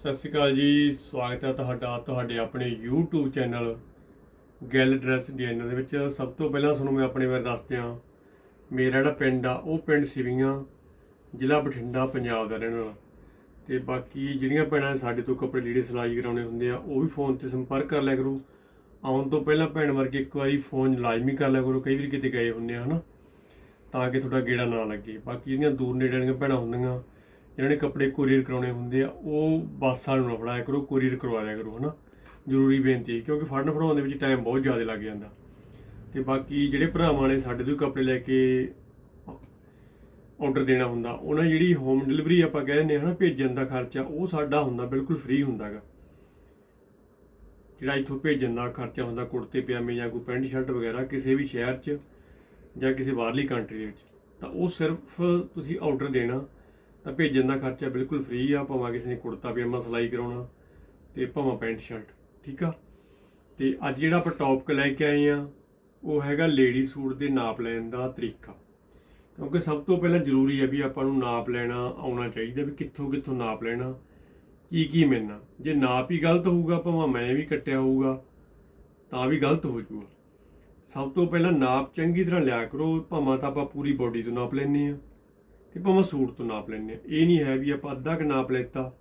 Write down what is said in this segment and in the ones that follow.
ਸਤਿ ਸ਼੍ਰੀ ਅਕਾਲ ਜੀ, ਸਵਾਗਤ ਹੈ ਤੁਹਾਡਾ, ਤੁਹਾਡੇ ਆਪਣੇ YouTube channel Gill dress designer ਦੇ ਵਿੱਚ। ਸਭ ਤੋਂ ਪਹਿਲਾਂ ਤੁਹਾਨੂੰ ਮੈਂ ਆਪਣੇ ਬਾਰੇ ਦੱਸ ਦਿਆਂ ਮੇਰਾ ਜਿਹੜਾ ਪਿੰਡ ਆ, ਉਹ ਪਿੰਡ ਸਿਵੀਆਂ, ਜ਼ਿਲ੍ਹਾ ਬਠਿੰਡਾ, ਪੰਜਾਬ ਦਾ ਰਹਿਣ ਵਾਲਾ। ਤੇ ਬਾਕੀ ਜਿਹੜੀਆਂ ਭੈਣਾਂ ਨੇ ਸਾਡੇ ਤੋਂ ਕੱਪੜੇ ਲੀੜੇ ਸਿਲਾਈ ਕਰਾਉਣੇ ਹੁੰਦੇ ਆ, ਉਹ ਵੀ ਫੋਨ ਤੇ ਸੰਪਰਕ ਕਰ ਲਿਆ ਕਰੋ। ਆਉਣ ਤੋਂ ਪਹਿਲਾਂ ਭੈਣ ਵਰਗੇ ਇੱਕ ਵਾਰੀ ਫੋਨ ਲਾਜ਼ਮੀ ਕਰ ਲਿਆ ਕਰੋ, ਕਈ ਵਾਰੀ ਕਿਤੇ ਗਏ ਹੁੰਦੇ ਆ, ਹਨਾ? ਤਾਂ ਕਿ ਤੁਹਾਡਾ ਗੇੜਾ ਨਾ ਲੱਗੇ। ਬਾਕੀ ਜਿਹੜੀਆਂ ਦੂਰ ਨੇੜੇ ਵਾਲੀਆਂ ਭੈਣਾਂ ਹੁੰਦੀਆਂ ਜਿਹਨਾਂ ਨੇ ਕੱਪੜੇ ਕੋਰੀਅਰ ਕਰਾਉਣੇ ਹੁੰਦੇ ਆ, ਉਹ ਬੱਸ ਵਾਲੇ ਨੂੰ ਨਾ ਫੜਾਇਆ ਕਰੋ ਕੋਰੀਅਰ ਕਰਵਾ ਦਿਆ ਕਰੋ, ਹਨਾ? ਜ਼ਰੂਰੀ ਬੇਨਤੀ ਹੈ, ਕਿਉਂਕਿ ਫੜਨ ਫੜਾਉਣ ਦੇ ਵਿੱਚ ਟਾਈਮ ਬਹੁਤ ਜ਼ਿਆਦਾ ਲੱਗ ਜਾਂਦਾ। ਤੇ ਬਾਕੀ ਜਿਹੜੇ ਭਰਾਵਾਂ ਨੇ ਸਾਡੇ ਤੋਂ ਕੱਪੜੇ ਲੈ ਕੇ ਆਰਡਰ ਦੇਣਾ ਹੁੰਦਾ, ਉਹਨਾਂ ਜਿਹੜੀ ਹੋਮ ਡਿਲੀਵਰੀ ਆਪਾਂ ਕਹਿੰਦੇ ਹਾਂ ਨਾ ਭੇਜਣ ਦਾ ਖਰਚਾ, ਉਹ ਸਾਡਾ ਹੁੰਦਾ, ਬਿਲਕੁਲ ਫ੍ਰੀ ਹੁੰਦਾਗਾ। ਜਿਹੜਾ ਇੱਥੋਂ ਭੇਜਣ ਦਾ ਖਰਚਾ ਹੁੰਦਾ, ਕੁੜਤੇ, ਪਜਾਮੇ ਜਾਂ ਕੋਈ ਪੈਂਟ, ਸ਼ਰਟ ਵਗੈਰਾ, ਕਿਸੇ ਵੀ ਸ਼ਹਿਰ 'ਚ ਜਾਂ ਕਿਸੇ ਬਾਹਰਲੀ ਕੰਟਰੀ ਵਿੱਚ, ਤਾਂ ਉਹ ਸਿਰਫ ਤੁਸੀਂ ਆਰਡਰ ਦੇਣਾ ਤਾਂ ਭੇਜਣ ਦਾ ਖਰਚਾ ਬਿਲਕੁਲ ਫ੍ਰੀ ਆ, ਭਾਵੇਂ ਕਿਸੇ ਨੇ ਕੁੜਤਾ, ਪਜਾਮਾ ਸਿਲਾਈ ਕਰਾਉਣਾ, ਤੇ ਭਾਵੇਂ ਪੈਂਟ, ਸ਼ਰਟ, ਠੀਕ ਆ? ਤੇ ਅੱਜ ਜਿਹੜਾ ਆਪਾਂ ਟੌਪਿਕ ਲੈ ਕੇ ਆਏ ਆ, ਉਹ ਹੈਗਾ ਲੇਡੀ ਸੂਟ ਦੇ ਨਾਪ ਲੈਣ ਦਾ ਤਰੀਕਾ। ਕਿਉਂਕਿ ਸਭ ਤੋਂ ਪਹਿਲਾਂ ਜ਼ਰੂਰੀ ਹੈ ਵੀ ਆਪਾਂ ਨੂੰ ਨਾਪ ਲੈਣਾ ਆਉਣਾ ਚਾਹੀਦਾ, ਵੀ ਕਿੱਥੋਂ ਕਿੱਥੋਂ ਨਾਪ ਲੈਣਾ, ਕੀ ਕੀ ਮਿਲਣਾ। ਜੇ ਨਾਪ ਹੀ ਗਲਤ ਹੋਊਗਾ, ਭਾਵੇਂ ਮੈਂ ਵੀ ਕੱਟਿਆ ਹੋਊਗਾ, ਤਾਂ ਵੀ ਗਲਤ ਹੋ ਜਾਊਗਾ। ਸਭ ਤੋਂ ਪਹਿਲਾਂ ਨਾਪ ਚੰਗੀ ਤਰ੍ਹਾਂ ਲਿਆ ਕਰੋ, ਭਾਵੇਂ ਤਾਂ ਆਪਾਂ ਪੂਰੀ ਬੋਡੀ ਤੋਂ ਨਾਪ ਲੈਨੇ ਆ। ਤੇ ਭਾਵੇਂ ਸੂਟ ਤੋਂ ਨਾਪ ਲੈਨੇ ਆ ਇਹ ਨਹੀਂ ਹੈ ਵੀ ਆਪਾਂ ਅੱਧਾ ਕ ਨਾਪ ਲੈਤਾ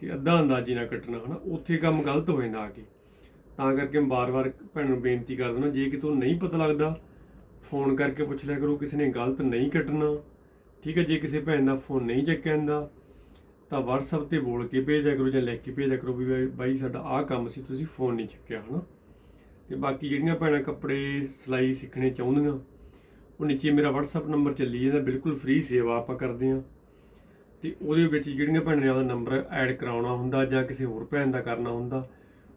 ਤੇ ਅੱਧਾ ਅੰਦਾਜ਼ੇ ਨਾਲ ਕੱਟਣਾ, ਹਨਾ? ਉੱਥੇ ਕੰਮ ਗਲਤ ਹੋ ਜਾਂਦਾ ਆ ਕੇ। ਤਾਂ ਕਰਕੇ ਮੈਂ ਬਾਰ-ਬਾਰ ਭੈਣ ਨੂੰ ਬੇਨਤੀ ਕਰ ਦਿੰਦਾ, ਜੇ ਕਿ ਤੁਹਾਨੂੰ ਨਹੀਂ ਪਤਾ ਲੱਗਦਾ, ਫੋਨ ਕਰਕੇ ਪੁੱਛ ਲਿਆ ਕਰੋ, ਕਿਸੇ ਨੇ ਗਲਤ ਨਹੀਂ ਕੱਟਣਾ, ਠੀਕ ਹੈ? ਜੇ ਕਿਸੇ ਭੈਣ ਦਾ ਫੋਨ ਨਹੀਂ ਚੱਕਿਆ ਜਾਂਦਾ, ਤਾਂ WhatsApp ਤੇ ਬੋਲ ਕੇ ਭੇਜਿਆ ਕਰੋ ਜਾਂ ਲਿਖ ਕੇ ਭੇਜਿਆ ਕਰੋ ਵੀ ਬਾਈ- ਬਾਈ ਸਾਡਾ ਆਹ ਕੰਮ ਸੀ, ਤੁਸੀਂ ਫੋਨ ਨਹੀਂ ਚੱਕਿਆ, ਹਨਾ? ਤੇ ਬਾਕੀ ਜਿਹੜੀਆਂ ਭੈਣਾਂ ਕੱਪੜੇ ਸਿਲਾਈ ਸਿੱਖਣੇ ਚਾਹੁੰਦੀਆਂ ਉਹ ਨੀਚੇ ਮੇਰਾ WhatsApp ਨੰਬਰ ਚੱਲੀ ਜਾਂਦਾ, ਬਿਲਕੁਲ ਫ੍ਰੀ ਸੇਵਾ ਆਪਾਂ ਕਰਦੇ ਹਾਂ। ਤੇ ਉਹਦੇ ਵਿੱਚ ਜਿਹੜੀਆਂ ਭੈਣਾਂ ਨੇ ਆਪਦਾ ਨੰਬਰ ਐਡ ਕਰਾਉਣਾ ਹੁੰਦਾ ਜਾਂ ਕਿਸੇ ਹੋਰ ਭੈਣ ਦਾ ਕਰਨਾ ਹੁੰਦਾ,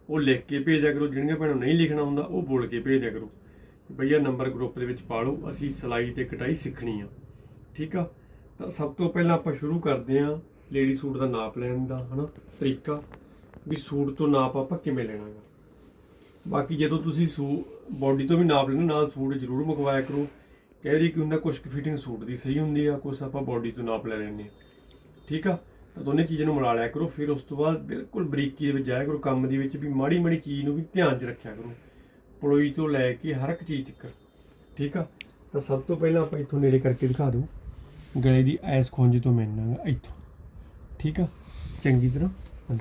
ਉਹ ਲਿਖ ਕੇ ਭੇਜਿਆ ਕਰੋ, ਜਿਹੜੀਆਂ ਭੈਣਾਂ ਨੂੰ ਨਹੀਂ ਲਿਖਣਾ ਹੁੰਦਾ, ਉਹ ਬੋਲ ਕੇ ਭੇਜਿਆ ਕਰੋ। ਭਈਆ ਨੰਬਰ ਗਰੁੱਪ ਦੇ ਵਿੱਚ ਪਾ ਲਓ, ਅਸੀਂ ਸਿਲਾਈ ਤੇ ਕਟਾਈ ਸਿੱਖਣੀ ਆ। ਠੀਕ ਆ? ਤਾਂ ਸਭ ਤੋਂ ਪਹਿਲਾਂ ਆਪਾਂ ਸ਼ੁਰੂ ਕਰਦੇ ਹਾਂ ਲੇਡੀ ਸੂਟ ਦਾ ਨਾਪ ਲੈਣ ਦਾ, ਹਨਾ, ਤਰੀਕਾ। ਵੀ ਸੂਟ ਤੋਂ ਨਾਪ ਆਪਾਂ ਕਿਵੇਂ ਲੈਣਾ ਹੈ ਬਾਕੀ ਜਦੋਂ ਤੁਸੀਂ ਸੂ ਬਾਡੀ ਤੋਂ ਵੀ ਨਾਪ ਲੈਣਾ ਨਾਲ ਸੂਟ ਜ਼ਰੂਰ ਮੰਗਵਾਇਆ ਕਰੋ। ਕਈ ਵਾਰੀ ਕੀ ਹੁੰਦਾ ਕੁਝ ਫਿਟਿੰਗ ਸੂਟ ਦੀ ਸਹੀ ਹੁੰਦੀ ਆ ਕੁਝ ਆਪਾਂ ਬਾਡੀ ਤੋਂ ਨਾਪ ਲੈ ਲੈਂਦੇ ਹਾਂ। ਠੀਕ ਆ? ਤਾਂ ਦੋਨੇ ਚੀਜ਼ਾਂ ਨੂੰ ਮਿਲਾ ਲਿਆ ਕਰੋ, ਫਿਰ ਉਸ ਤੋਂ ਬਾਅਦ ਬਿਲਕੁਲ ਬਰੀਕੀ ਦੇ ਵਿੱਚ ਜਾਇਆ ਕਰੋ, ਕੰਮ ਦੇ ਵਿੱਚ ਵੀ ਮਾੜੀ ਮਾੜੀ ਚੀਜ਼ ਨੂੰ ਵੀ ਧਿਆਨ 'ਚ ਰੱਖਿਆ ਕਰੋ। ਪਲੋਈ ਤੋਂ ਲੈ ਕੇ ਹਰ ਇੱਕ ਚੀਜ਼ ਤੱਕ, ਠੀਕ ਆ? ਤਾਂ ਸਭ ਤੋਂ ਪਹਿਲਾਂ ਆਪਾਂ ਇੱਥੋਂ ਨੇੜੇ ਕਰਕੇ ਦਿਖਾ ਦਿਓ ਗਲੇ ਦੀ ਐਸ ਖੁੰਝ ਤੋਂ ਮਿਲਣਾਗਾ ਇੱਥੋਂ। ਠੀਕ ਆ? ਚੰਗੀ ਤਰ੍ਹਾਂ। ਹਾਂ।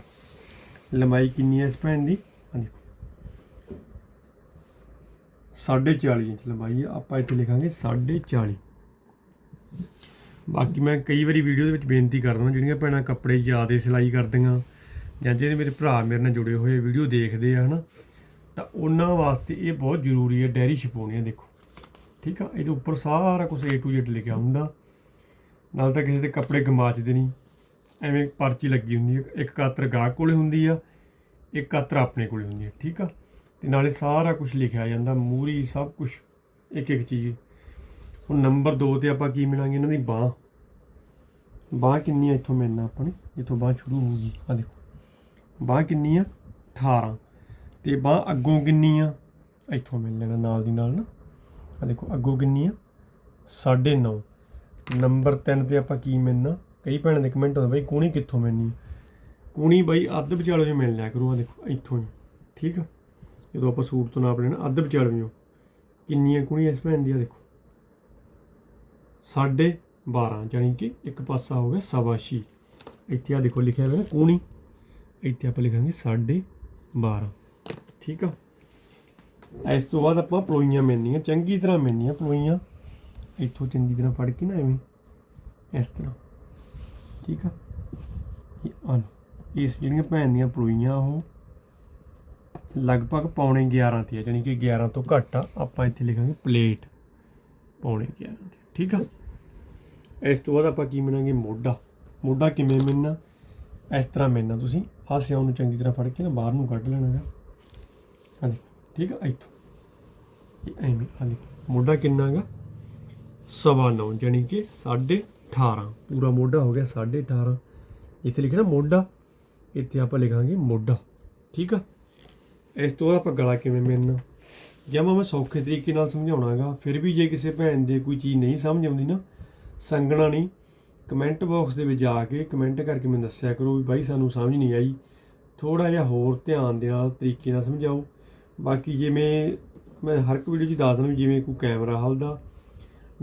ਲੰਬਾਈ ਕਿੰਨੀ ਹੈ ਇਸ ਭੈਣ ਦੀ ਹਾਂ ਦੇਖੋ 40.5 ਇੰਚ ਲੰਬਾਈ ਹੈ ਆਪਾਂ ਇੱਥੇ ਲਿਖਾਂਗੇ 40.5 ਬਾਕੀ ਮੈਂ ਕਈ ਵਾਰੀ ਵੀਡੀਓ ਦੇ ਵਿੱਚ ਬੇਨਤੀ ਕਰਦਾ ਜਿਹੜੀਆਂ ਭੈਣਾਂ ਕੱਪੜੇ ਜ਼ਿਆਦਾ ਸਿਲਾਈ ਕਰਦੀਆਂ ਜਾਂ ਜਿਹੜੇ ਮੇਰੇ ਭਰਾ ਮੇਰੇ ਨਾਲ ਜੁੜੇ ਹੋਏ ਵੀਡੀਓ ਦੇਖਦੇ ਆ, ਹਨਾ, ਤਾਂ ਉਹਨਾਂ ਵਾਸਤੇ ਇਹ ਬਹੁਤ ਜ਼ਰੂਰੀ ਹੈ ਡੈਰੀ ਛਪਾਉਣੀ ਦੇਖੋ। ਠੀਕ ਆ? ਇਹਦੇ ਉੱਪਰ ਸਾਰਾ ਕੁਝ A to Z ਲਿਖਿਆ ਹੁੰਦਾ। ਨਾਲ ਤਾਂ ਕਿਸੇ ਦੇ ਕੱਪੜੇ ਗਮਾਚਦੇ ਨਹੀਂ। ਐਵੇਂ ਪਰਚੀ ਲੱਗੀ ਹੁੰਦੀ ਹੈ ਇੱਕ ਕਾਤਰ ਗਾਹਕ ਕੋਲੇ ਹੁੰਦੀ ਆ, ਇੱਕ ਕਾਤਰ ਆਪਣੇ ਕੋਲੇ ਹੁੰਦੀ ਹੈ ਠੀਕ ਆ? ਤੇ ਨਾਲੇ ਸਾਰਾ ਕੁਝ ਲਿਖਿਆ ਜਾਂਦਾ, ਮੂਰੀ, ਸਭ ਕੁਝ ਇੱਕ ਇੱਕ ਚੀਜ਼। ਹੁਣ ਨੰਬਰ 2 ਤੇ ਆਪਾਂ ਕੀ ਮਿਲਾਂਗੇ ਇਹਨਾਂ ਦੀ? ਬਾਹ। ਬਾਹ ਕਿੰਨੀ ਆ ਇੱਥੋਂ ਮਿਲਣਾ ਆਪਾਂ ਨੇ? ਜਿੱਥੋਂ ਬਾਹ ਸ਼ੁਰੂ ਹੋਊਗੀ। ਆ ਦੇਖੋ। ਬਾਹ ਕਿੰਨੀ ਆ 18 ਤੇ ਬਾਹ ਅੱਗੋਂ ਕਿੰਨੀ ਆ ਇੱਥੋਂ ਮਿਲ ਲੈਣਾ ਨਾਲ ਦੀ ਨਾਲ ਨਾ। ਆ ਦੇਖੋ, ਅੱਗੋਂ ਕਿੰਨੀ ਆ 9.5 ਨੰਬਰ 3 ਤੇ ਆਪਾਂ ਕੀ ਮਿਲਣਾ? ਕਈ ਭੈਣਾਂ ਦੇ ਕਮੈਂਟ ਆਉਂਦੇ, ਬਈ ਕੂਣੀ ਕਿੱਥੋਂ ਮਿਲਣੀ ਆ? ਕੂਣੀ ਬਾਈ ਅੱਧ ਵਿਚਾਲੇ ਜੇ ਮਿਲ ਲਿਆ ਕਰੋ ਆ ਦੇਖੋ, ਇੱਥੋਂ ਹੀ। ਠੀਕ ਆ? ਜਦੋਂ ਆਪਾਂ ਸੂਟ ਤੋਂ ਨਾਪ ਲੈਣਾ, ਅੱਧ ਵਿਚਾਲੇ ਕਿੰਨੀਆਂ ਕੂਣੀ ਇਸ ਭੈਣ ਦੀਆਂ ਦੇਖੋ। ਸਾਢੇ 12 ਜਾਨੀ ਕਿ ਇੱਕ ਪਾਸਾ ਹੋ ਗਿਆ ਸਵਾ ਛੇ। ਇੱਥੇ ਆ ਦੇਖੋ ਲਿਖਿਆ ਹੋਇਆ ਨਾ ਕੂਣੀ। ਇੱਥੇ ਆਪਾਂ ਲਿਖਾਂਗੇ ਸਾਢੇ 12 ਠੀਕ ਆ? ਇਸ ਤੋਂ ਬਾਅਦ ਆਪਾਂ ਪਲੋਈਆਂ ਮਿਲਣੀਆਂ, ਚੰਗੀ ਤਰ੍ਹਾਂ ਮਿਲਣੀਆਂ ਪਲੋਈਆਂ। ਇੱਥੋਂ ਚੰਗੀ ਤਰ੍ਹਾਂ ਫੜ ਕੇ ਨਾ ਐਵੇਂ, ਇਸ ਤਰ੍ਹਾਂ। ਠੀਕ ਆ? ਇਹ ਆ ਇਸ ਜਿਹੜੀਆਂ ਭੈਣ ਦੀਆਂ ਪਲੋਈਆਂ ਉਹ ਲਗਭਗ ਪੌਣੇ 11 ਤੇ ਆ ਜਾਨੀ ਕਿ 11 ਤੋਂ ਘੱਟ ਆ, ਆਪਾਂ ਇੱਥੇ ਲਿਖਾਂਗੇ ਪਲੇਟ। ਪੌਣੇ 11 ਤੇ ਠੀਕ ਆ? ਇਸ ਤੋਂ ਬਾਅਦ ਆਪਾਂ ਕੀ ਮਿਲਾਂਗੇ? ਮੋਢਾ। ਮੋਢਾ ਕਿਵੇਂ ਮਿਲਣਾ? ਇਸ ਤਰ੍ਹਾਂ ਮਿਲਣਾ ਤੁਸੀਂ। ਆਹ ਸਿਉਂ ਨੂੰ ਚੰਗੀ ਤਰ੍ਹਾਂ ਫੜ ਕੇ ਨਾ ਬਾਹਰ ਨੂੰ ਕੱਢ ਲੈਣਾ ਗਾ। ਹਾਂਜੀ ਠੀਕ ਆ? ਇੱਥੋਂ। ਇਹ ਐਵੇਂ ਹਾਂਜੀ ਮੋਢਾ ਕਿੰਨਾ ਹੈਗਾ ਸਵਾ ਨੌ ਜਾਨੀ ਕਿ 18.5 ਪੂਰਾ ਮੋਢਾ ਹੋ ਗਿਆ 18.5 ਇੱਥੇ ਲਿਖਣਾ ਮੋਢਾ। ਇੱਥੇ ਆਪਾਂ ਲਿਖਾਂਗੇ ਮੋਢਾ। ਠੀਕ ਆ? ਇਸ ਤੋਂ ਆਪਾਂ ਗਲਾ ਕਿਵੇਂ ਮਿਲਣਾ? ਜਾਂ ਮੈਂ ਸੌਖੇ ਤਰੀਕੇ ਨਾਲ ਸਮਝਾਉਣਾਗਾ, ਫਿਰ ਵੀ ਜੇ ਕਿਸੇ ਭੈਣ ਦੇ ਕੋਈ ਚੀਜ਼ ਨਹੀਂ ਸਮਝ ਆਉਂਦੀ ਨਾ, ਸੰਗਣਾ ਨਹੀਂ ਕਮੈਂਟ ਬਾਕਸ ਦੇ ਵਿੱਚ ਜਾ ਕੇ ਕਮੈਂਟ ਕਰਕੇ ਮੈਨੂੰ ਦੱਸਿਆ ਕਰੋ ਵੀ ਬਾਈ ਸਾਨੂੰ ਸਮਝ ਨਹੀਂ ਆਈ। ਥੋੜਾ ਜਿਹਾ ਹੋਰ ਧਿਆਨ ਦੇ ਨਾਲ ਤਰੀਕੇ ਨਾਲ ਸਮਝਾਓ। ਬਾਕੀ ਜਿਵੇਂ ਮੈਂ ਹਰ ਇੱਕ ਵੀਡੀਓ 'ਚ ਦੱਸ ਦਿੰਦਾ ਵੀ ਜਿਵੇਂ ਕੋਈ ਕੈਮਰਾ ਹਲਦਾ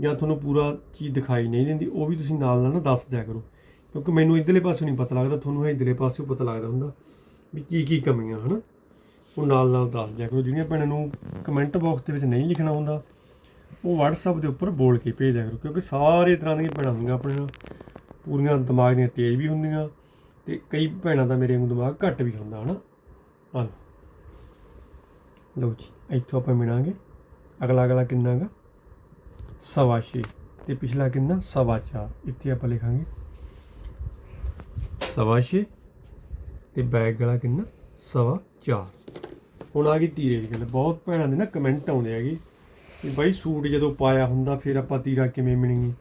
ਜਾਂ ਤੁਹਾਨੂੰ ਪੂਰਾ ਚੀਜ਼ ਦਿਖਾਈ ਨਹੀਂ ਦਿੰਦੀ, ਉਹ ਵੀ ਤੁਸੀਂ ਨਾਲ ਨਾਲ ਨਾ ਦੱਸ ਦਿਆ ਕਰੋ। ਕਿਉਂਕਿ ਮੈਨੂੰ ਇਧਰਲੇ ਪਾਸੋਂ ਨਹੀਂ ਪਤਾ ਲੱਗਦਾ, ਤੁਹਾਨੂੰ ਇਧਰਲੇ ਪਾਸੋਂ ਪਤਾ ਲੱਗਦਾ ਹੁੰਦਾ ਵੀ ਕੀ ਕੀ ਕਮੀਆਂ, ਹਨਾ? ਉਹ ਨਾਲ ਨਾਲ ਦੱਸ ਦਿਆ ਕਰੋ। ਜਿਹੜੀਆਂ ਭੈਣਾਂ ਨੂੰ ਕਮੈਂਟ ਬਾਕਸ ਦੇ ਵਿੱਚ ਨਹੀਂ ਲਿਖਣਾ ਹੁੰਦਾ, ਉਹ WhatsApp ਦੇ ਉੱਪਰ ਬੋਲ ਕੇ ਭੇਜ ਦਿਆ ਕਰੋ। ਕਿਉਂਕਿ ਸਾਰੇ ਤਰ੍ਹਾਂ ਦੀਆਂ ਭੈਣਾਂ ਹੁੰਦੀਆਂ ਆਪਣੇ ਨਾਲ ਪੂਰੀਆਂ ਦਿਮਾਗ ਦੀਆਂ ਤੇਜ਼ ਵੀ ਹੁੰਦੀਆਂ ਤੇ ਕਈ ਭੈਣਾਂ ਦਾ ਮੇਰੇ ਵਾਂਗੂ ਦਿਮਾਗ ਘੱਟ ਵੀ ਹੁੰਦਾ, ਹਨਾ? ਹਾਂ ਲਓ ਜੀ, ਇੱਥੋਂ ਆਪਾਂ ਮਿਲਾਂਗੇ। ਅਗਲਾ ਅਗਲਾ ਕਿੰਨਾ ਗਾ? ਸਵਾ ਛੇ। ਤੇ ਪਿਛਲਾ ਕਿੰਨਾ? ਸਵਾ ਚਾਰ। ਇੱਥੇ ਆਪਾਂ ਲਿਖਾਂਗੇ। ਸਵਾ ਛੇ। ਤੇ ਬੈਕ ਗਲਾ ਕਿੰਨਾ? ਸਵਾ ਚਾਰ। ਹੁਣ ਆ ਗਈ ਤੀਰੇ ਦੀ ਗੱਲ। ਬਹੁਤ ਭੈਣਾਂ ਦੇ ਨਾ ਕਮੈਂਟ ਆਉਂਦੇ ਹੈਗੇ ਕਿ ਬਾਈ ਸੂਟ ਜਦੋਂ ਪਾਇਆ ਹੁੰਦਾ, ਫਿਰ ਆਪਾਂ ਤੀਰਾ ਕਿਵੇਂ ਮਿਣੀਏ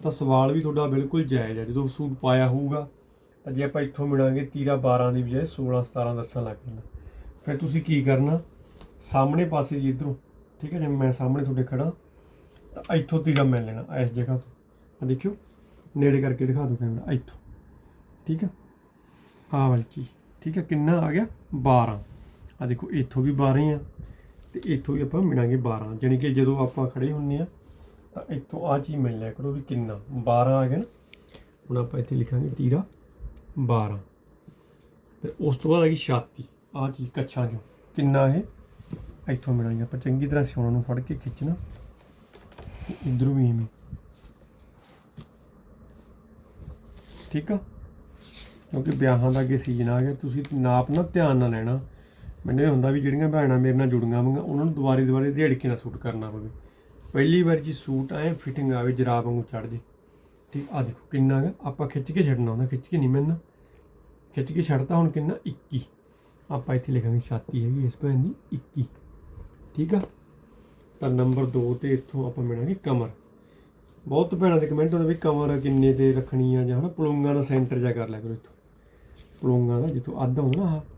ਤਾਂ ਸਵਾਲ ਵੀ ਤੁਹਾਡਾ ਬਿਲਕੁਲ ਜਾਇਜ਼ ਹੈ। ਜਦੋਂ ਸੂਟ ਪਾਇਆ ਹੋਊਗਾ, ਤਾਂ ਜੇ ਆਪਾਂ ਇੱਥੋਂ ਮਿਣਾਂਗੇ ਤੀਰਾ 12 ਦੀ ਬਜਾਏ 16 17 ਦੱਸਣ ਲੱਗ ਜਾਂਦਾ ਫਿਰ ਤੁਸੀਂ ਕੀ ਕਰਨਾ? ਸਾਹਮਣੇ ਪਾਸੇ ਜੀ ਇਧਰੋਂ, ਠੀਕ ਹੈ ਜੇ ਮੈਂ ਸਾਹਮਣੇ ਤੁਹਾਡੇ ਖੜਾ ਤਾਂ ਇੱਥੋਂ ਤੀਰਾ ਮਿਲ ਲੈਣਾ, ਇਸ ਜਗ੍ਹਾ ਤੋਂ। ਆ ਦੇਖਿਓ, ਨੇੜੇ ਕਰਕੇ ਦਿਖਾ ਦੋ ਕੈਮਰਾ ਇੱਥੋਂ। ਠੀਕ ਹੈ? ਆਹ ਵਾਲੀ ਚੀਜ਼, ਠੀਕ ਹੈ, ਕਿੰਨਾ ਆ ਗਿਆ? 12 ਆ ਦੇਖੋ, ਇੱਥੋਂ ਵੀ 12 ਆ ਤੇ ਇੱਥੋਂ ਵੀ ਆਪਾਂ ਮਿਣਾਂਗੇ 12 ਜਾਣੀ ਕਿ ਜਦੋਂ ਆਪਾਂ ਖੜੇ ਹੁੰਨੇ ਆ, ਤਾਂ ਇੱਥੋਂ ਆ ਚੀਜ਼ ਮਿਲ ਲਿਆ ਕਰੋ ਵੀ ਕਿੰਨਾ। 12 ਆ ਗਿਆ ਨਾ, ਹੁਣ ਆਪਾਂ ਇੱਥੇ ਲਿਖਾਂਗੇ ਤੀਰਾ 12 ਤੇ ਉਸ ਤੋਂ ਬਾਅਦ ਆ ਗਈ ਛਾਤੀ। ਆ ਚੀਜ਼ ਕੱਛਾਂ ਜੋ ਕਿੰਨਾ ਇਹ? ਇੱਥੋਂ ਮਿਲਾਂਗੇ ਆਪਾਂ। ਚੰਗੀ ਤਰ੍ਹਾਂ ਸਿਉਣਾ ਨੂੰ ਫੜ ਕੇ ਖਿੱਚਣਾ। ਤੇ ਇਧਰੋਂ ਵੀ ਐਵੇਂ। ਠੀਕ ਆ? ਕਿਉਂਕਿ ਵਿਆਹਾਂ ਦਾ ਅੱਗੇ ਸੀਜ਼ਨ ਆ ਗਿਆ, ਤੁਸੀਂ ਨਾਪ ਨਾ ਧਿਆਨ ਨਾਲ ਲੈਣਾ। ਮੈਨੂੰ ਇਹ ਹੁੰਦਾ ਵੀ ਜਿਹੜੀਆਂ ਭੈਣਾਂ ਮੇਰੇ ਨਾਲ ਜੁੜੀਆਂ ਹੋਈਆਂ ਉਹਨਾਂ ਨੂੰ ਦੁਬਾਰੇ ਦੁਬਾਰੇ ਦਿਹਾੜਕੇ ਨਾਲ ਸੂਟ ਕਰਨਾ ਪਵੇ। ਪਹਿਲੀ ਵਾਰ ਜੀ ਸੂਟ ਐ ਫਿਟਿੰਗ ਆਵੇ, ਜਰਾਬ ਵਾਂਗੂ ਚੜ ਜੇ। ਠੀਕ ਆ ਦੇਖੋ ਕਿੰਨਾ ਗਾ ਆਪਾਂ ਖਿੱਚ ਕੇ ਛੱਡਣਾ ਹੁੰਦਾ, ਖਿੱਚ ਕੇ ਨਹੀਂ ਮਿਲਣਾ। ਖਿੱਚ ਕੇ ਛੱਡਤਾ ਹੁਣ ਕਿੰਨਾ? 21 ਆਪਾਂ ਇੱਥੇ ਲਿਖਾਂਗੇ ਛਾਤੀ ਹੈਗੀ ਇਸ ਭੈਣ ਦੀ 21 ਠੀਕ ਆ? ਤਾਂ ਨੰਬਰ 2 ਤੇ ਇੱਥੋਂ ਆਪਾਂ ਮਿਲਾਂਗੇ ਕਮਰ। ਬਹੁਤ ਭੈਣਾਂ ਦੇ ਕਮੈਂਟ ਹੁੰਦੇ ਵੀ ਕਮਰ ਕਿੰਨੇ ਤੇ ਰੱਖਣੀ ਆ ਜਾਂ ਹਨਾ, ਪਲੂੰਗਾਂ ਦਾ ਸੈਂਟਰ ਜਾ ਕਰ ਲਿਆ ਕਰੋ ਇੱਥੋਂ। ਪਲੂੰਗਾਂ ਦਾ, ਜਿੱਥੋਂ ਅੱਧ ਹੁੰਦਾ ਨਾ ਆਹ।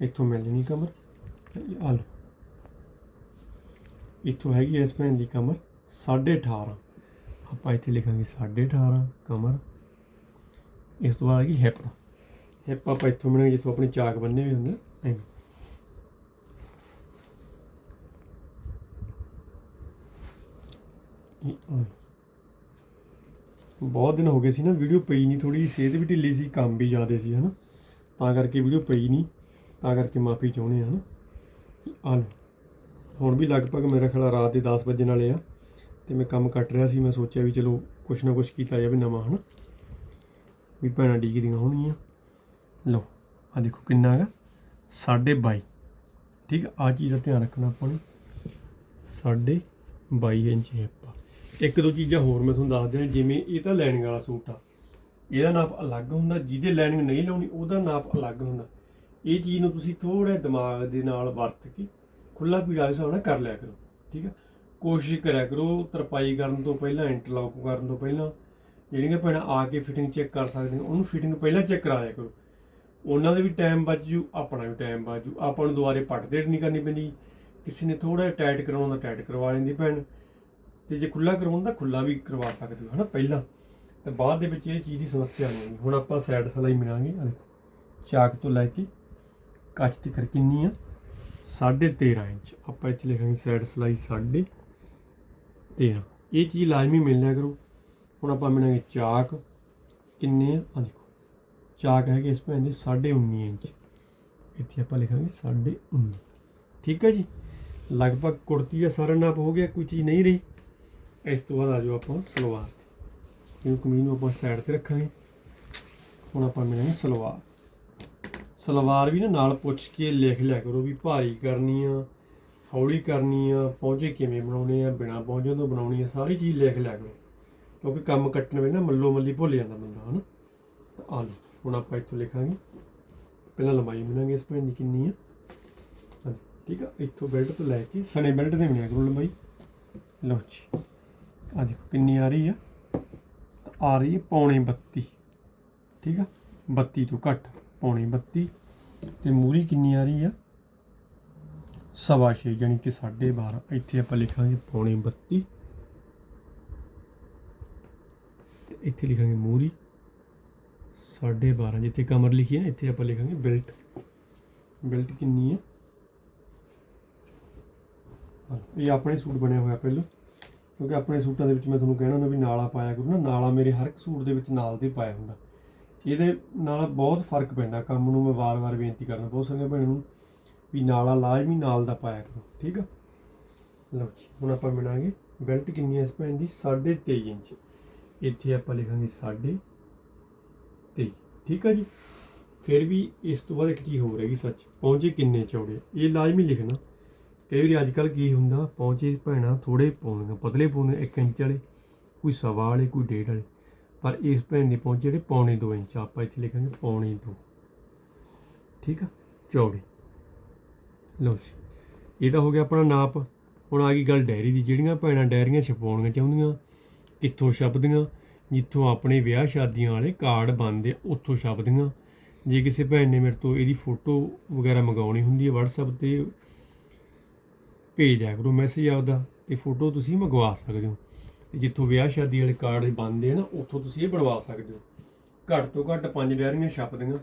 ਇੱਥੋਂ ਮਿਲ ਜਣੀ ਕਮਰ। ਆ ਲਓ। ਇੱਥੋਂ ਹੈਗੀ ਇਸ ਭੈਣ ਦੀ ਕਮਰ 18.5 ਆਪਾਂ ਇੱਥੇ ਲਿਖਾਂਗੇ 18.5 ਕਮਰ। ਇਸ ਤੋਂ ਬਾਅਦ ਹੈਗੀ ਹਿੱਪ ਹਿੱਪ ਆਪਾਂ ਇੱਥੋਂ ਮਿਲਾਂਗੇ ਜਿੱਥੋਂ ਆਪਣੇ ਚਾਕ ਬੰਨੇ ਵੀ ਹੁੰਦੇ ਐਵੇਂ। ਬਹੁਤ ਦਿਨ ਹੋ ਗਏ ਸੀ ਨਾ, ਵੀਡੀਓ ਪਈ ਨਹੀਂ ਥੋੜੀ ਜਿਹੀ ਸਿਹਤ ਵੀ ਢਿੱਲੀ ਸੀ, ਕੰਮ ਵੀ ਜ਼ਿਆਦਾ ਸੀ, ਹਨਾ। ਤਾਂ ਕਰਕੇ ਵੀਡੀਓ ਪਈ ਨਹੀਂ। ਤਾਂ ਕਰਕੇ ਮਾਫੀ ਚਾਹੁੰਦੇ ਹਾਂ ਹਨਾ ਆ ਲਓ, ਹੁਣ ਵੀ ਲਗਭਗ ਮੇਰਾ ਖਿਆਲ ਰਾਤ ਦੇ 10 ਵਜੇ ਨਾਲੇ ਆ ਤੇ ਮੈਂ ਕੰਮ ਕੱਟ ਰਿਹਾ ਸੀ, ਮੈਂ ਸੋਚਿਆ ਵੀ ਚਲੋ ਕੁਛ ਨਾ ਕੁਛ ਕੀਤਾ ਜਾਵੇ ਨਵਾਂ, ਹਨਾ। ਵੀ ਭੈਣਾਂ ਡੀਕਦੀਆਂ ਹੋਣਗੀਆਂ। ਲਓ ਆ ਦੇਖੋ ਕਿੰਨਾ ਹੈਗਾ 22.5 ਠੀਕ ਆ, ਆਹ ਚੀਜ਼ ਦਾ ਧਿਆਨ ਰੱਖਣਾ ਆਪਾਂ ਨੂੰ। 22 ਇੰਚ ਹਿੱਪ ਆ ਇੱਕ ਦੋ ਚੀਜ਼ਾਂ ਹੋਰ ਮੈਂ ਤੁਹਾਨੂੰ ਦੱਸ ਦਿਆਂ, ਜਿਵੇਂ ਇਹ ਤਾਂ ਲਾਈਨਿੰਗ ਵਾਲਾ ਸੂਟ ਆ। ਇਹਦਾ ਨਾਪ ਅਲੱਗ ਹੁੰਦਾ, ਜਿਹਦੇ ਲਾਈਨਿੰਗ ਨਹੀਂ ਲਾਉਣੀ, ਉਹਦਾ ਨਾਪ ਅਲੱਗ ਹੁੰਦਾ। ਇਹ ਚੀਜ਼ ਨੂੰ ਤੁਸੀਂ ਥੋੜਾ ਦਿਮਾਗ ਦੇ ਨਾਲ ਵਰਤ ਕੇ ਖੁੱਲਾ ਪੀੜਾ ਦੇ ਹਿਸਾਬ ਨਾਲ ਕਰ ਲਿਆ ਕਰੋ, ਠੀਕ ਆ ਕੋਸ਼ਿਸ਼ ਕਰਿਆ ਕਰੋ, ਤਰਪਾਈ ਕਰਨ ਤੋਂ ਪਹਿਲਾਂ, ਇੰਟਰਲੌਕ ਕਰਨ ਤੋਂ ਪਹਿਲਾਂ, ਜਿਹੜੀਆਂ ਭੈਣਾਂ ਆ ਕੇ ਫਿਟਿੰਗ ਚੈੱਕ ਕਰ ਸਕਦੀਆਂ ਉਹਨੂੰ ਫਿਟਿੰਗ ਪਹਿਲਾਂ ਚੈੱਕ ਕਰਾ ਲਿਆ ਕਰੋ। ਉਹਨਾਂ ਦਾ ਵੀ ਟਾਈਮ ਬਚ ਜੂ, ਆਪਣਾ ਵੀ ਟਾਈਮ ਬਚ ਜੂ। ਆਪਾਂ ਨੂੰ ਦੁਬਾਰੇ ਪੱਟ ਦੇੜ ਨਹੀਂ ਕਰਨੀ ਪੈਂਦੀ। ਕਿਸੇ ਨੇ ਥੋੜਾ ਟਾਈਟ ਕਰਾਉਣਾ ਤਾਂ ਟਾਈਟ ਕਰਵਾ ਲੈਂਦੀ ਭੈਣ। ਤੇ ਜੇ ਖੁੱਲਾ ਕਰਾਉਣਾ ਤਾਂ ਖੁੱਲਾ ਵੀ ਕਰਵਾ ਸਕਦੇ ਹੋ, ਹਨਾ? ਪਹਿਲਾਂ। ਤੇ ਬਾਅਦ ਦੇ ਵਿੱਚ ਇਹ ਚੀਜ਼ ਦੀ ਸਮੱਸਿਆ ਨਹੀਂ। ਆਉਂਦੀ ਹੁਣ ਆਪਾਂ ਸਾਈਡ ਸਲਾਈ ਮਿਲਾਂਗੇ ਆ ਦੇਖੋ। ਚਾਕ ਤੋਂ ਲੈ ਕੇ ਕੱਚ ਤੱਕ ਕਿੰਨੀ ਆ? 13.5 ਇੰਚ। ਆਪਾਂ ਇੱਥੇ ਲਿਖਾਂਗੇ ਸਾਈਡ ਸਲਾਈ 13.5 ਇਹ ਚੀਜ਼ ਲਾਜ਼ਮੀ ਮਿਲਣਾ ਕਰੋ। ਹੁਣ ਆਪਾਂ ਮਿਲਾਂਗੇ ਚਾਕ। ਕਿੰਨੇ ਆ? ਆ ਦੇਖੋ। ਚਾਕ ਹੈਗੇ ਇਸ ਭੈਣ ਦੇ 19.5 ਇੰਚ। ਇੱਥੇ ਆਪਾਂ ਲਿਖਾਂਗੇ 19.5 ਠੀਕ ਹੈ ਜੀ? ਲਗਭਗ ਕੁੜਤੀ ਦਾ ਸਾਰਾ ਨਾਪ ਹੋ ਗਿਆ, ਕੋਈ ਚੀਜ਼ ਨਹੀਂ ਰਹੀ। ਇਸ ਤੋਂ ਬਾਅਦ ਆ ਜਾਓ ਆਪਾਂ ਸਲਵਾਰ ਤੇ। ਇਹਨੂੰ ਕਮੀਜ਼ ਨੂੰ ਆਪਾਂ ਸਾਈਡ ਤੇ ਰੱਖਾਂਗੇ। ਹੁਣ ਆਪਾਂ ਮਿਲਾਂਗੇ ਸਲਵਾਰ। ਸਲਵਾਰ ਵੀ ਨਾ ਨਾਲ ਪੁੱਛ ਕੇ ਲਿਖ ਲਿਆ ਕਰੋ ਵੀ ਭਾਰੀ ਕਰਨੀ ਆ ਹੌਲੀ ਕਰਨੀ ਆ ਪਹੁੰਚੇ ਕਿਵੇਂ ਬਣਾਉਣੇ ਆ ਬਿਨਾ ਪਹੁੰਚੇ ਤੋਂ ਬਣਾਉਣੀ ਆ ਸਾਰੀ ਚੀਜ਼ ਲਿਖ ਲਿਆ ਕਰੋ। ਕਿਉਂਕਿ ਕੰਮ ਕੱਟਣ ਵੇਲੇ ਨਾ ਮੱਲੋ ਮੱਲੀ ਭੁੱਲ ਜਾਂਦਾ ਬੰਦਾ ਹਨਾ? ਤਾਂ ਆ ਲਓ ਹੁਣ ਆਪਾਂ ਇੱਥੋਂ ਲਿਖਾਂਗੇ। ਪਹਿਲਾਂ ਲੰਬਾਈ ਮਿਲਾਂਗੇ ਇਸ ਭੈਣ ਦੀ ਕਿੰਨੀ ਆ। ਹਾਂਜੀ, ਠੀਕ ਆ? ਇੱਥੋਂ ਬੈਲਟ ਤੋਂ ਲੈ ਕੇ ਸਣੇ ਬੈਲਟ ਦੇ ਮਿਲਿਆ ਕਰੋ ਲੰਬਾਈ। ਲਓ ਜੀ ਆ ਦੇਖੋ ਕਿੰਨੀ ਆ ਰਹੀ ਆ। ਆ ਰਹੀ ਹੈ ਪੌਣੇ 32 ਠੀਕ ਆ? 32 ਤੋਂ ਘੱਟ। ਪੌਣੀ 32 ਤੇ ਮੂਰੀ ਕਿੰਨੀ ਆ ਰਹੀ ਆ? ਸਵਾ ਛੇ ਯਾਨੀ ਕਿ 12.5 ਇੱਥੇ ਆਪਾਂ ਲਿਖਾਂਗੇ ਪੌਣੇ 32 ਤੇ ਇੱਥੇ ਲਿਖਾਂਗੇ ਮੂਰੀ। 12.5 ਜਿੱਥੇ ਕਮਰ ਲਿਖੀ ਹੈ ਇੱਥੇ ਆਪਾਂ ਲਿਖਾਂਗੇ ਬੈਲਟ। ਬੈਲਟ ਕਿੰਨੀ ਹੈ ਇਹ ਆਪਣੇ ਸੂਟ ਬਣਿਆ ਹੋਇਆ ਪਹਿਲਾਂ, ਕਿਉਂਕਿ ਆਪਣੇ ਸੂਟਾਂ ਦੇ ਵਿੱਚ ਮੈਂ ਤੁਹਾਨੂੰ ਕਹਿਣਾ ਹੁੰਦਾ ਵੀ ਨਾਲਾ ਪਾਇਆ ਕਰੋ ਨਾ, ਨਾਲਾ ਮੇਰੇ ਹਰ ਇੱਕ ਸੂਟ ਦੇ ਵਿੱਚ ਨਾਲ ਦੇ ਪਾਇਆ ਹੁੰਦਾ। ਇਹਦੇ ਨਾਲ ਬਹੁਤ ਫ਼ਰਕ ਪੈਂਦਾ, ਕੰਮ ਨੂੰ ਮੈਂ ਵਾਰ-ਵਾਰ ਬੇਨਤੀ ਕਰਨਾ ਬਹੁਤ ਸਾਰੀਆਂ ਭੈਣਾਂ ਨੂੰ ਵੀ ਨਾਲਾ ਲਾਜ਼ਮੀ ਨਾਲ ਦਾ ਪਾਇਆ ਕਰੋ, ਠੀਕ ਆ? ਲਓ ਜੀ, ਹੁਣ ਆਪਾਂ ਮਿਲਾਂਗੇ ਬੈਲਟ ਕਿੰਨੀ ਹੈ ਇਸ ਭੈਣ ਦੀ? 23.5 ਇੰਚ। ਇੱਥੇ ਆਪਾਂ ਲਿਖਾਂਗੇ 23 ਠੀਕ ਆ ਜੀ? ਫਿਰ ਵੀ ਇਸ ਤੋਂ ਬਾਅਦ ਇੱਕ ਚੀਜ਼ ਹੋਰ ਹੈਗੀ ਸੱਚ ਪਹੁੰਚੇ ਕਿੰਨੇ ਚੌੜੇ ਇਹ ਲਾਜ਼ਮੀ ਲਿਖਣਾ। ਕਈ ਵਾਰੀ ਅੱਜ ਕੱਲ ਕੀ ਹੁੰਦਾ ਪਹੁੰਚੇ ਭੈਣਾਂ ਥੋੜੇ ਪਾਉਂਦੀਆਂ, ਪਤਲੇ ਪਾਉਂਦੇ 1 ਇੰਚ ਵਾਲੇ, ਕੋਈ ਸਵਾ ਵਾਲੇ, ਕੋਈ ਡੇਢ ਵਾਲੇ। ਪਰ ਇਸ ਭੈਣ ਦੇ ਪਹੁੰਚ ਜਿਹੜੇ ਪੌਣੇ 2 ਇੰਚ ਆਪਾਂ ਇੱਥੇ ਲਿਖਾਂਗੇ ਪੌਣੇ 2 ਠੀਕ ਆ? ਚੌੜੀ। ਲਓ ਜੀ। ਇਹ ਤਾਂ ਹੋ ਗਿਆ ਆਪਣਾ ਨਾਪ। ਹੁਣ ਆ ਗਈ ਗੱਲ ਡੈਰੀ ਦੀ। ਜਿਹੜੀਆਂ ਭੈਣਾਂ ਡੈਰੀਆਂ ਛਪਾਉਣੀਆਂ ਚਾਹੁੰਦੀਆਂ, ਕਿੱਥੋਂ ਛਪਦੀਆਂ, ਜਿੱਥੋਂ ਆਪਣੇ ਵਿਆਹ ਸ਼ਾਦੀਆਂ ਵਾਲੇ ਕਾਰਡ ਬਣਦੇ ਆ, ਉੱਥੋਂ ਛਪਦੀਆਂ। ਜੇ ਕਿਸੇ ਭੈਣ ਨੇ ਮੇਰੇ ਤੋਂ ਇਹਦੀ ਫੋਟੋ ਵਗੈਰਾ ਮੰਗਾਉਣੀ ਹੁੰਦੀ ਹੈ WhatsApp ਤੇ, ਭੇਜ ਦਿਆ ਕਰੋ ਮੈਸੇਜ ਆਪਦਾ ਤੇ ਫੋਟੋ ਤੁਸੀਂ ਮੰਗਵਾ ਸਕਦੇ ਹੋ। ਜਿੱਥੋਂ ਵਿਆਹ ਸ਼ਾਦੀ ਵਾਲੇ ਕਾਰਡ ਬਣਦੇ ਆ ਨਾ, ਉੱਥੋਂ ਤੁਸੀਂ ਇਹ ਬਣਵਾ ਸਕਦੇ ਹੋ। ਘੱਟ ਤੋਂ ਘੱਟ ਪੰਜ ਡੈਰੀਆਂ ਛਪਦੀਆਂ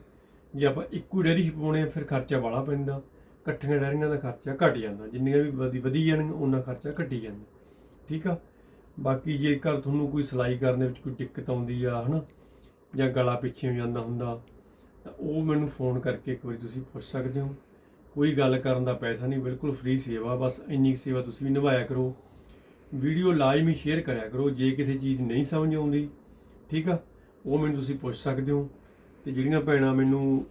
ਜੇ ਆਪਾਂ ਇੱਕੋ ਡੈਰੀ ਛਪਾਉਣੇ ਆ, ਫਿਰ ਖਰਚਾ ਬਾਹਲਾ ਪੈਂਦਾ। ਇਕੱਠੀਆਂ ਡੈਰੀਆਂ ਦਾ ਖਰਚਾ ਘਟ ਜਾਂਦਾ। ਜਿੰਨੀਆਂ ਵੀ ਵਧੀ ਵਧੀ ਜਾਣਗੀਆਂ, ਉਹਨਾਂ ਖਰਚਾ ਘਟੀ ਜਾਂਦਾ। ਠੀਕ ਆ? ਬਾਕੀ ਜੇਕਰ ਤੁਹਾਨੂੰ ਕੋਈ ਸਿਲਾਈ ਕਰਨ ਦੇ ਵਿੱਚ ਕੋਈ ਦਿੱਕਤ ਆਉਂਦੀ ਆ, ਹਨਾ, ਜਾਂ ਗਲਾ ਪਿੱਛੇ ਜਾਂਦਾ ਹੁੰਦਾ, ਤਾਂ ਉਹ ਮੈਨੂੰ ਫੋਨ ਕਰਕੇ ਇੱਕ ਵਾਰੀ ਤੁਸੀਂ ਪੁੱਛ ਸਕਦੇ ਹੋ। ਕੋਈ ਗੱਲ ਕਰਨ ਦਾ ਪੈਸਾ ਨਹੀਂ, ਬਿਲਕੁਲ ਫ੍ਰੀ ਸੇਵਾ, ਬਸ ਇੰਨੀ ਕੁ ਸੇਵਾ ਤੁਸੀਂ ਵੀ ਨਿਭਾਇਆ ਕਰੋ। ਵੀਡੀਓ ਲਾਜ਼ਮੀ ਸ਼ੇਅਰ ਕਰਿਆ ਕਰੋ, ਜੇ ਕਿਸੇ ਚੀਜ਼ ਨਹੀਂ ਸਮਝ ਆਉਂਦੀ, ਠੀਕ ਆ? ਉਹ ਮੈਨੂੰ ਤੁਸੀਂ ਪੁੱਛ ਸਕਦੇ ਹੋ ਤੇ ਜਿਹੜੀਆਂ ਭੈਣਾਂ ਮੈਨੂੰ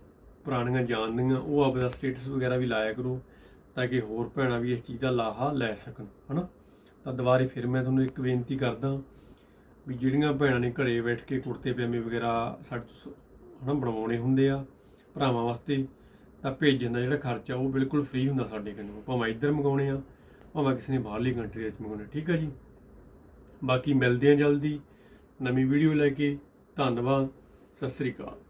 ਪੁਰਾਣੀਆਂ ਜਾਣਦੀਆਂ, ਉਹ ਆਪਦਾ ਸਟੇਟਸ ਵਗੈਰਾ ਵੀ ਲਾਇਆ ਕਰੋ ਤਾਂ ਕਿ ਹੋਰ ਭੈਣਾਂ ਵੀ ਇਸ ਚੀਜ਼ ਦਾ ਲਾਹਾ ਲੈ ਸਕਣ, ਹਨਾ? ਤਾਂ ਦੁਬਾਰੇ ਫਿਰ ਮੈਂ ਤੁਹਾਨੂੰ ਇੱਕ ਬੇਨਤੀ ਕਰਦਾ ਵੀ ਜਿਹੜੀਆਂ ਭੈਣਾਂ ਨੇ ਘਰੇ ਬੈਠ ਕੇ ਕੁੜਤੇ ਪਜਾਮੇ ਵਗੈਰਾ ਸਾਡੇ ਤੋਂ ਸ- ਹਨਾ, ਬਣਵਾਉਣੇ ਹੁੰਦੇ ਆ ਭਰਾਵਾਂ ਵਾਸਤੇ, ਤਾਂ ਭੇਜਣ ਦਾ ਜਿਹੜਾ ਖਰਚਾ ਉਹ ਬਿਲਕੁਲ ਫ੍ਰੀ ਹੁੰਦਾ ਸਾਡੇ ਕੋਲੋਂ, ਭਾਵੇਂ ਇੱਧਰ ਮੰਗਾਉਣੇ ਆ ਭਾਵੇਂ ਕਿਸੇ ਨੇ ਬਾਹਰਲੀ ਕੰਟਰੀ ਵਿੱਚ ਮੰਗਾਉਣੇ, ਠੀਕ ਹੈ ਜੀ? ਬਾਕੀ ਮਿਲਦੇ ਆ ਜਲਦੀ। ਨਵੀਂ ਵੀਡੀਓ ਲੈ ਕੇ। ਧੰਨਵਾਦ। ਸਤਿ ਸ੍ਰੀ ਅਕਾਲ।